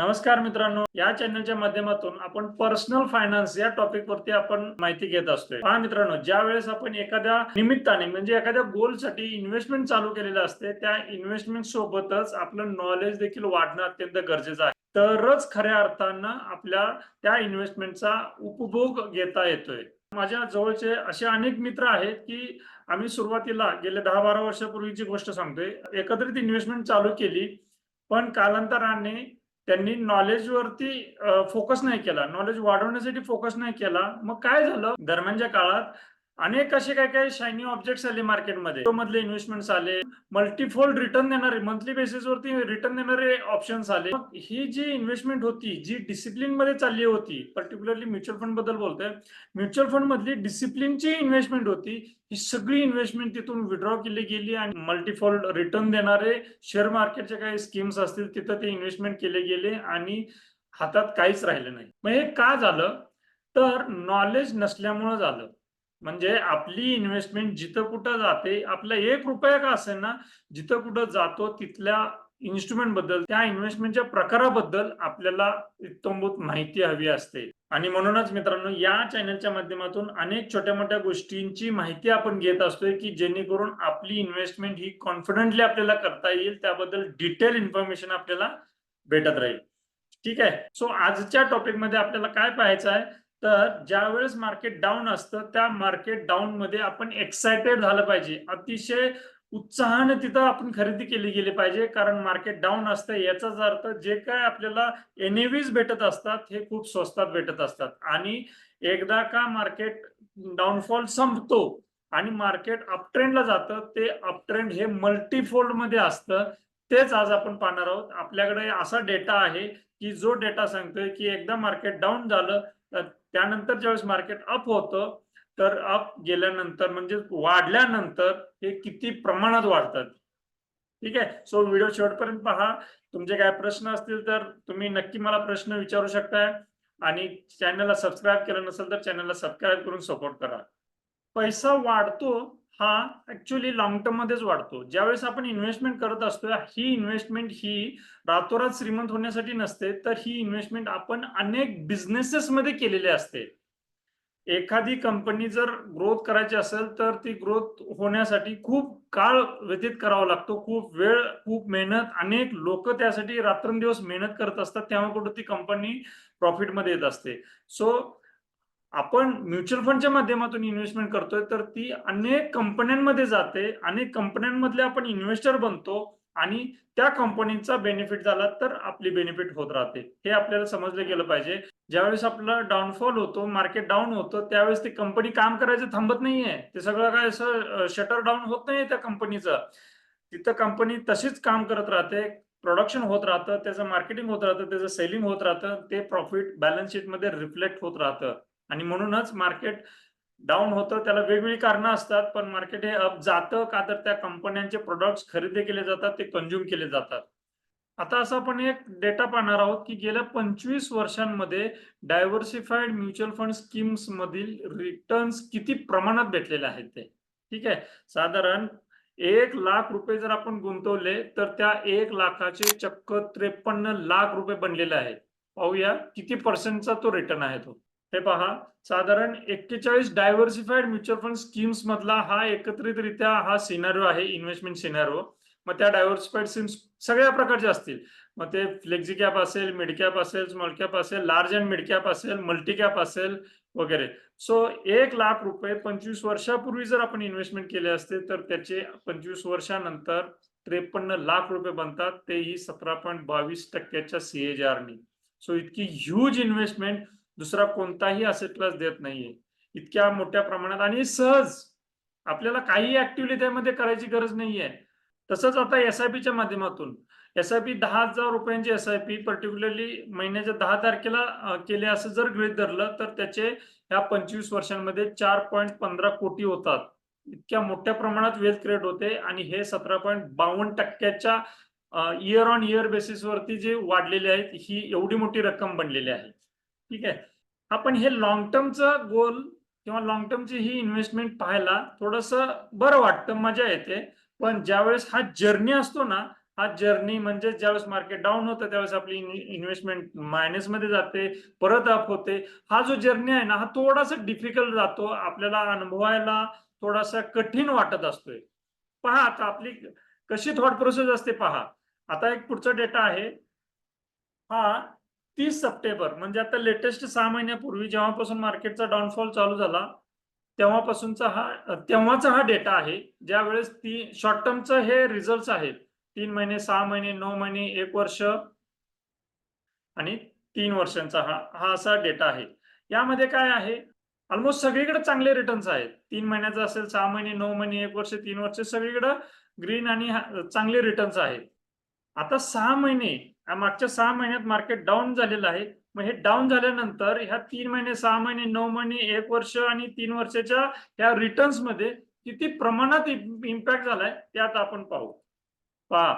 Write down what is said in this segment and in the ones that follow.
नमस्कार मित्रांनो या चॅनलच्या माध्यमातून आपण पर्सनल फायनान्स या टॉपिक वरती आपण माहिती घेत असतोय. हा मित्रांनो ज्या वेळेस आपण एखाद्या निमित्ताने म्हणजे एखाद्या गोलसाठी इन्व्हेस्टमेंट चालू केलेलं असते त्या इन्व्हेस्टमेंट सोबतच आपलं नॉलेज देखील वाढणं अत्यंत गरजेचं आहे. तरच खऱ्या अर्थानं आपल्या त्या इन्व्हेस्टमेंटचा उपभोग घेता येतोय. माझ्या जवळचे असे अनेक मित्र आहेत की आम्ही सुरुवातीला गेल्या दहा बारा वर्षापूर्वीची गोष्ट सांगतोय एकत्रित इन्व्हेस्टमेंट चालू केली पण कालांतराने त्यांनी नॉलेजवरती फोकस नाही केला. नॉलेज वाढवण्यासाठी फोकस नाही केला. मग काय झालं? दरम्यानच्या काळात अनेक असे काय काय शायनी ऑब्जेक्ट्स आले मार्केटमध्ये मधले इन्व्हेस्टमेंट आले. मल्टीफोल्ड रिटर्न देणारे मंथली बेसिसवरती रिटर्न देणारे ऑप्शन्स आले. मग ही जी इन्व्हेस्टमेंट होती जी डिसिप्लिनमध्ये चालली होती पर्टिक्युलरली म्युच्युअल फंडबद्दल बोलतोय. म्युच्युअल फंड मधली डिसिप्लिनची इन्व्हेस्टमेंट होती. ही सगळी इन्व्हेस्टमेंट तिथून विड्रॉ केली गेली आणि मल्टीफोल्ड रिटर्न देणारे शेअर मार्केटचे काही स्कीम्स असतील तिथं ते इन्व्हेस्टमेंट केले गेले आणि हातात काहीच राहिलं नाही. मग हे का झालं? तर नॉलेज नसल्यामुळं झालं. म्हणजे आपली इन्व्हेस्टमेंट जिथं कुठं जाते आपला एक रुपया का असेल ना जिथं कुठं जातो तिथल्या इन्स्ट्रुमेंटबद्दल त्या इन्व्हेस्टमेंटच्या प्रकाराबद्दल आपल्याला इतंभूत माहिती हवी असते. आणि म्हणूनच मित्रांनो या चॅनलच्या माध्यमातून अनेक छोट्या मोठ्या गोष्टींची माहिती आपण घेत असतोय की जेणेकरून आपली इन्व्हेस्टमेंट ही कॉन्फिडंटली आपल्याला करता येईल त्याबद्दल डिटेल इन्फॉर्मेशन आपल्याला भेटत राहील. ठीक आहे? सो आजच्या टॉपिकमध्ये आपल्याला काय पाहायचं आहे? तर ज्या वेळेस मार्केट डाऊन असतं त्या मार्केट डाऊन मध्ये आपण एक्सायटेड झालं पाहिजे. अतिशय उत्साहाने तिथं आपण खरेदी केली गेली पाहिजे कारण मार्केट डाऊन असतं. याचाच अर्थ जे काय आपल्याला एनएव्हीज भेटत असतात हे खूप स्वस्तात भेटत असतात. आणि एकदा का मार्केट डाऊनफॉल संपतो आणि मार्केट अपट्रेंडला जातं ते अपट्रेंड हे मल्टीफोल्डमध्ये असतं. तेच आज आपण पाहणार आहोत. आपल्याकडे असा डेटा आहे की जो डेटा सांगतोय की एकदा मार्केट डाऊन झालं त्यानंतर ज्यावेळेस मार्केट अप होतं तर अप गेल्यानंतर म्हणजे वाढल्यानंतर हे किती प्रमाणात वाढतात. ठीक आहे? सो व्हिडिओ शेवटपर्यंत पहा. तुमचे काय प्रश्न असतील तर तुम्ही नक्की मला प्रश्न विचारू शकताय. आणि चॅनलला सबस्क्राईब केलं नसेल तर चॅनलला सबस्क्राईब करून सपोर्ट करा. पैसा वाढतो हा ऍक्च्युली लॉंग टर्म मध्येच वाढतो. ज्यावेळेस आपण इन्व्हेस्टमेंट करत असतो ही इन्व्हेस्टमेंट ही रातोरात श्रीमंत होण्यासाठी नसते तर ही इन्व्हेस्टमेंट आपण अनेक बिझनेसेस मध्ये केलेली असते. एखादी कंपनी जर ग्रोथ करायची असेल तर ती ग्रोथ होण्यासाठी खूप काळ व्यतीत करावा लागतो. खूप वेळ खूप मेहनत अनेक लोक त्यासाठी रात्रंदिवस मेहनत करत असतात तेव्हा कुठं ती कंपनी प्रॉफिटमध्ये येत असते. सो आपण म्युच्युअल फंडच्या माध्यमातून इन्व्हेस्टमेंट करतोय तर ती अनेक कंपन्यांमध्ये जाते अनेक कंपन्यांमधले आपण इन्व्हेस्टर बनतो आणि त्या कंपनीचा बेनिफिट झाला तर आपली बेनिफिट होत राहते. हे आपल्याला समजलं गेलं पाहिजे. ज्यावेळेस आपलं डाऊनफॉल होतो मार्केट डाऊन होतं त्यावेळेस ती कंपनी काम करायचं थांबत नाहीये. ते सगळं काय असं शटर डाऊन होत नाहीये त्या कंपनीचं तिथं कंपनी तशीच काम करत राहते प्रोडक्शन होत राहतं त्याचं मार्केटिंग होत राहतं त्याचं सेलिंग होत राहतं ते प्रॉफिट बॅलन्स शीटमध्ये रिफ्लेक्ट होत राहतं. आणि म्हणूनच मार्केट डाऊन होतं त्याला वेगवेगळी कारणं असतात पण मार्केट हे अप जातं का तर त्या कंपन्यांचे प्रोडक्ट्स खरेदी केले जातात ते कंझ्युम केले जातात. आता असं आपण एक डेटा पाहणार आहोत की गेल्या पंचवीस वर्षांमध्ये डायव्हर्सिफाईड म्युच्युअल फंड स्कीम्स मधील रिटर्न्स किती प्रमाणात भेटलेले आहेत ते. ठीक आहे? साधारण एक लाख रुपये जर आपण गुंतवले तर त्या एक लाखाचे चक्क त्रेपन्न लाख रुपये बनलेले आहेत. पाहूया किती पर्सेंटचा तो रिटर्न आहे तो. हे पहा साधारण एक्केचाळीस डायव्हर्सिफाईड म्युच्युअल फंड स्कीम्स मधला हा एकत्रितरित्या हा सिनारिओ आहे इन्व्हेस्टमेंट सिनारिओ मग त्या डायव्हर्सिफाईड स्कीम्स सगळ्या प्रकारचे असतील. मग ते फ्लेक्झी कॅप असेल मिड कॅप असेल स्मॉल कॅप असेल लार्ज अँड मिड कॅप असेल मल्टी कॅप असेल वगैरे. सो एक लाख रुपये पंचवीस वर्षापूर्वी जर आपण इन्व्हेस्टमेंट केले असते तर त्याचे पंचवीस वर्षानंतर त्रेपन्न लाख रुपये बनतात. तेही सतरा पॉईंट बावीस टक्क्याच्या सीएजआरनी सो इतकी ह्यूज इन्व्हेस्टमेंट दुसरा कोणताही असेट क्लास देत नाहीये. इतक्या मोठ्या प्रमाणात आणि सहज आपल्याला काही ऍक्टिव्हिटी त्यामध्ये करायची गरज नाहीये. तसंच आता एस आय पीच्या माध्यमातून. एस आय पी दहा हजार रुपयांची एस आय पी पर्टिक्युलरली महिन्याच्या दहा तारखेला केले असं जर गृहित धरलं तर त्याचे ह्या पंचवीस वर्षांमध्ये चार पॉईंट पंधरा कोटी होतात. इतक्या मोठ्या प्रमाणात वेल्थ क्रिएट होते आणि हे सतरा पॉईंट बावन्न टक्क्याच्या इयर ऑन इयर बेसिसवरती जे वाढलेले आहेत ही एवढी मोठी रक्कम बनलेली आहे. ठीक आहे. आपण हे लॉंग टर्मचं गोल किंवा लॉंग टर्मची ही इन्व्हेस्टमेंट पाहायला थोडस बरं वाटतं मजा येते. पण ज्यावेळेस हा जर्नी असतो ना हा जर्नी म्हणजे ज्यावेळेस मार्केट डाऊन होतं त्यावेळेस आपली इन्व्हेस्टमेंट मायनसमध्ये जाते परत अप होते. हा जो जर्नी आहे ना हा थोडासा डिफिकल्ट जातो आपल्याला अनुभवायला थोडासा कठीण वाटत असतोय. पहा आता आपली कशी थॉट प्रोसेस असते पहा. आता एक पुढचा डेटा आहे. हा तीस सप्टेंबर म्हणजे आता लेटेस्ट सहा महिन्यापूर्वी जेव्हापासून मार्केटचा डाऊनफॉल चालू झाला तेव्हापासूनचा हा तेव्हाचा हा डेटा आहे ज्या वेळेस ती शॉर्ट टर्मचं हे रिझल्ट आहेत. तीन महिने सहा महिने नऊ महिने एक वर्ष आणि तीन वर्षांचा हा हा असा डेटा आहे. यामध्ये काय आहे? ऑलमोस्ट सगळीकडे चांगले रिटर्न्स आहेत. तीन महिन्याचा असेल सहा महिने नऊ महिने एक वर्ष तीन वर्ष सगळीकडे ग्रीन आणि चांगले रिटर्न्स आहेत. आता सहा महिने मागच्या सहा महिन्यात मार्केट डाऊन झालेलं आहे. मग हे डाऊन झाल्यानंतर ह्या तीन महिने सहा महिने नऊ महिने एक वर्ष आणि तीन वर्षाच्या ह्या रिटर्न्समध्ये किती प्रमाणात इम्पॅक्ट झालाय ते आता आपण पाहू. पहा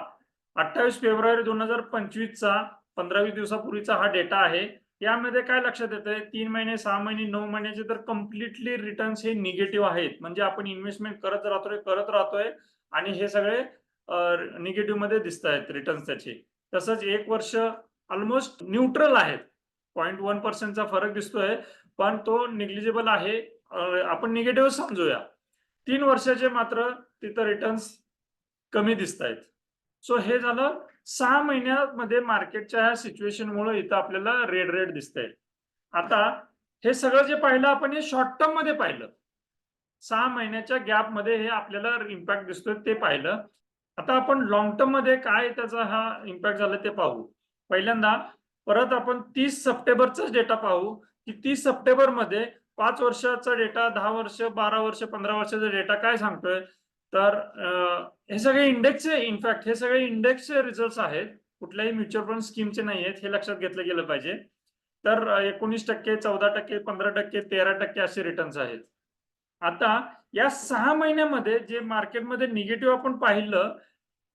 अठ्ठावीस फेब्रुवारी दोन हजार पंचवीसचा पंधरावीस दिवसापूर्वीचा हा डेटा आहे. यामध्ये काय लक्षात येतंय? तीन महिने सहा महिने नऊ महिन्याचे तर कम्प्लिटली रिटर्न्स हे निगेटिव्ह आहेत. म्हणजे आपण इन्व्हेस्टमेंट करत राहतोय करत राहतोय आणि हे सगळे निगेटिव्हमध्ये दिसत आहेत रिटर्न्स त्याचे. तसंच एक वर्ष ऑलमोस्ट न्यूट्रल आहेत. पॉईंट वन पर्सेंटचा फरक दिसतोय पण तो निग्लिजिबल आहे. आपण निगेटिव्ह समजूया. तीन वर्षाचे मात्र तिथं रिटर्न्स कमी दिसत आहेत सो हे झालं सहा महिन्यामध्ये मार्केटच्या ह्या सिच्युएशनमुळे इथं आपल्याला रेड रेड दिसतंय. आता हे सगळं जे पाहिलं आपण हे शॉर्ट टर्ममध्ये पाहिलं. सहा महिन्याच्या गॅपमध्ये हे आपल्याला इम्पॅक्ट दिसतोय ते पाहिलं. आता आपण लॉंग टर्ममध्ये काय त्याचा हा इम्पॅक्ट झाला ते पाहू. पहिल्यांदा परत आपण तीस सप्टेंबरचाच डेटा पाहू. की तीस सप्टेंबरमध्ये पाच वर्षाचा डेटा दहा वर्ष बारा वर्ष पंधरा वर्षाचा डेटा काय सांगतोय? तर हे सगळे इंडेक्सचे इनफॅक्ट हे सगळे इंडेक्सचे रिझल्ट आहेत. कुठल्याही म्युच्युअल फंड स्कीमचे नाही आहेत हे लक्षात घेतलं गेलं पाहिजे. तर एकोणीस टक्के चौदा टक्के पंधरा टक्के तेरा टक्के असे रिटर्न्स आहेत. आता या सहा महिन्यामध्ये जे मार्केटमध्ये निगेटिव्ह आपण पाहिलं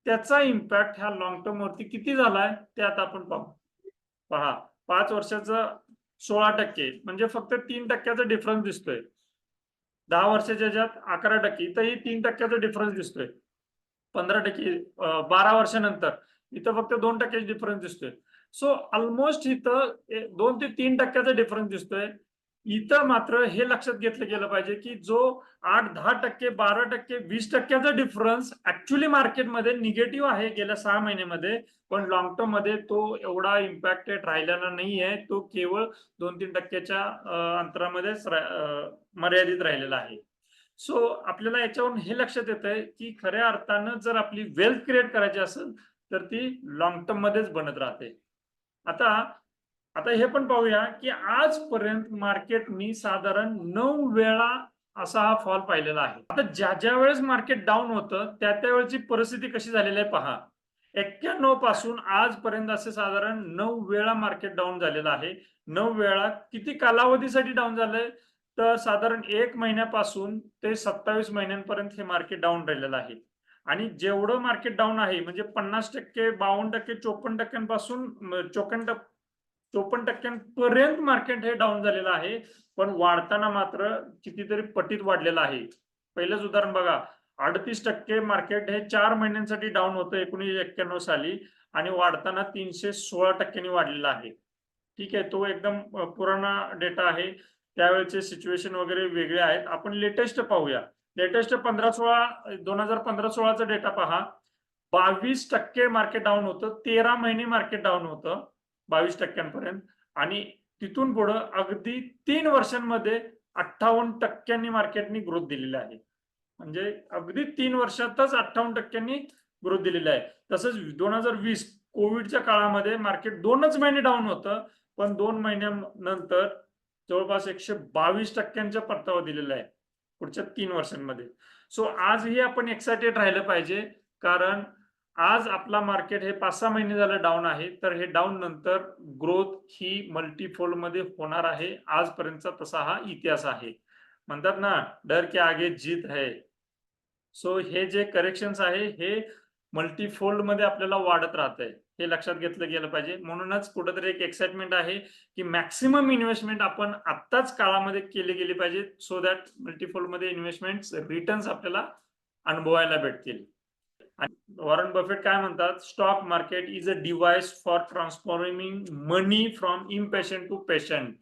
त्याचा इम्पॅक्ट ह्या लॉंग टर्म वरती किती झालाय ते आता आपण पाहू. पहा पाच वर्षाचं सोळा टक्के म्हणजे फक्त तीन टक्क्याचा डिफरन्स दिसतोय. दहा वर्षाच्या ज्यात अकरा टक्के इथंही तीन टक्क्याचा डिफरन्स दिसतोय. पंधरा टक्के बारा वर्षानंतर इथं फक्त दोन टक्क्याचा डिफरन्स दिसतोय. सो ऑलमोस्ट इथं दोन ते तीन टक्क्याचा डिफरन्स दिसतोय. इथं मात्र हे लक्षात घेतलं गेलं पाहिजे की जो आठ दहा टक्के बारा टक्के वीस टक्क्याचा डिफरन्स ऍक्च्युली मार्केटमध्ये निगेटिव्ह आहे गेल्या सहा महिन्यामध्ये. पण लॉंग टर्ममध्ये तो एवढा इम्पॅक्टेड राहिलेला नाहीये. तो केवळ दोन तीन टक्क्याच्या अंतरामध्येच मर्यादित राहिलेला आहे. सो आपल्याला याच्यावरून हे लक्षात येत आहे की खऱ्या अर्थानं जर आपली वेल्थ क्रिएट करायची असेल तर ती लॉंग टर्म मध्येच बनत राहते. आता आता हे पण पाहूया की आजपर्यंत मार्केटनी साधारण नऊ वेळा असा हा फॉल पाहिलेला आहे. आता ज्या ज्या वेळेस मार्केट डाऊन होतं त्या त्यावेळेची परिस्थिती कशी झालेली आहे पहा. एक्क्याण्णवपासून आजपर्यंत असे साधारण नऊ वेळा मार्केट डाऊन झालेलं आहे. नऊ वेळा किती कालावधीसाठी डाऊन झालंय? तर साधारण एक महिन्यापासून ते सत्तावीस महिन्यांपर्यंत हे मार्केट डाऊन राहिलेलं आहे. आणि जेवढं मार्केट डाऊन आहे म्हणजे पन्नास टक्के बावन्न टक्के चोपन्न टक्क्यांपासून चोपन्न टक्के चोपन्न टक्क्यांपर्यंत मार्केट हे डाऊन झालेलं आहे. पण वाढताना मात्र कितीतरी पटीत वाढलेलं आहे. पहिलंच उदाहरण बघा. अडतीस टक्के मार्केट हे चार महिन्यांसाठी डाऊन होतं एकोणीसशे एक्क्याण्णव साली आणि वाढताना तीनशे सोळा टक्क्यांनी वाढलेला आहे. ठीक आहे तो एकदम पुराणा डेटा आहे. त्यावेळेचे सिच्युएशन वगैरे वेगळे आहेत. आपण लेटेस्ट पाहूया. लेटेस्ट पंधरा सोळा दोन हजार पंधरा सोळाचा डेटा पहा. बावीस टक्के मार्केट डाऊन होतं. तेरा महिने मार्केट डाऊन होतं. बावीस टक्क्यांपर्यंत. आणि तिथून पुढं अगदी तीन वर्षांमध्ये अठ्ठावन्न टक्क्यांनी मार्केटनी ग्रोथ दिलेली आहे. म्हणजे अगदी तीन वर्षातच अठ्ठावन्न टक्क्यांनी ग्रोथ दिलेली आहे. तसंच दोन हजार वीस कोविडच्या काळामध्ये मार्केट दोनच महिने डाऊन होतं. पण दोन महिन्यानंतर जवळपास एकशे बावीस टक्क्यांचा परतावा दिलेला आहे. पुढच्या तीन वर्षांमध्ये. सो आजही आपण एक्सायटेड राहिलं पाहिजे. कारण आज आपला मार्केट हे पाच सहा महिने झालं डाऊन आहे तर हे डाऊन नंतर ग्रोथ ही मल्टीफोल्डमध्ये होणार आहे. आजपर्यंतचा तसा हा इतिहास आहे. म्हणतात ना डर के आगे जीत है. सो हे जे करेक्शन्स आहे हे मल्टीफोल्डमध्ये आपल्याला वाढत राहत आहे हे लक्षात घेतलं गेलं पाहिजे. म्हणूनच कुठेतरी एक एक्साइटमेंट आहे की मॅक्सिमम इन्व्हेस्टमेंट आपण आत्ताच काळामध्ये केली गेली पाहिजे सो दॅट मल्टीफोल्डमध्ये इन्व्हेस्टमेंट रिटर्न्स आपल्याला अनुभवायला भेटतील. आणि वॉरन बफेट काय म्हणतात? Stock market is a device for transforming money from impatient to patient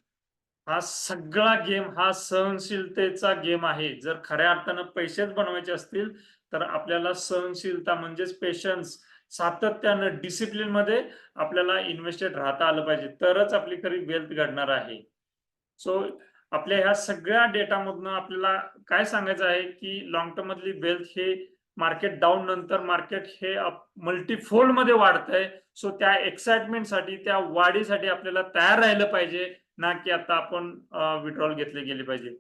हा सगळा गेम हा सहनशीलतेचा गेम आहे. जर खऱ्या अर्थानं पैसेच बनवायचे असतील तर आपल्याला सहनशीलता म्हणजेच पेशन्स सातत्यानं डिसिप्लिनमध्ये आपल्याला इन्व्हेस्टेड राहता आलं पाहिजे. तरच आपली खरी वेल्थ घडणार आहे. सो आपल्या ह्या सगळ्या डेटामधनं आपल्याला काय सांगायचं आहे की लॉंग टर्म मधली वेल्थ हे मार्केट डाऊन नंतर मार्केट हे मल्टीफोल्डमध्ये वाढतंय. सो त्या एक्साइटमेंटसाठी त्या वाढीसाठी आपल्याला तयार राहिलं पाहिजे ना की आता आपण विड्रॉल घेतले गेले पाहिजे.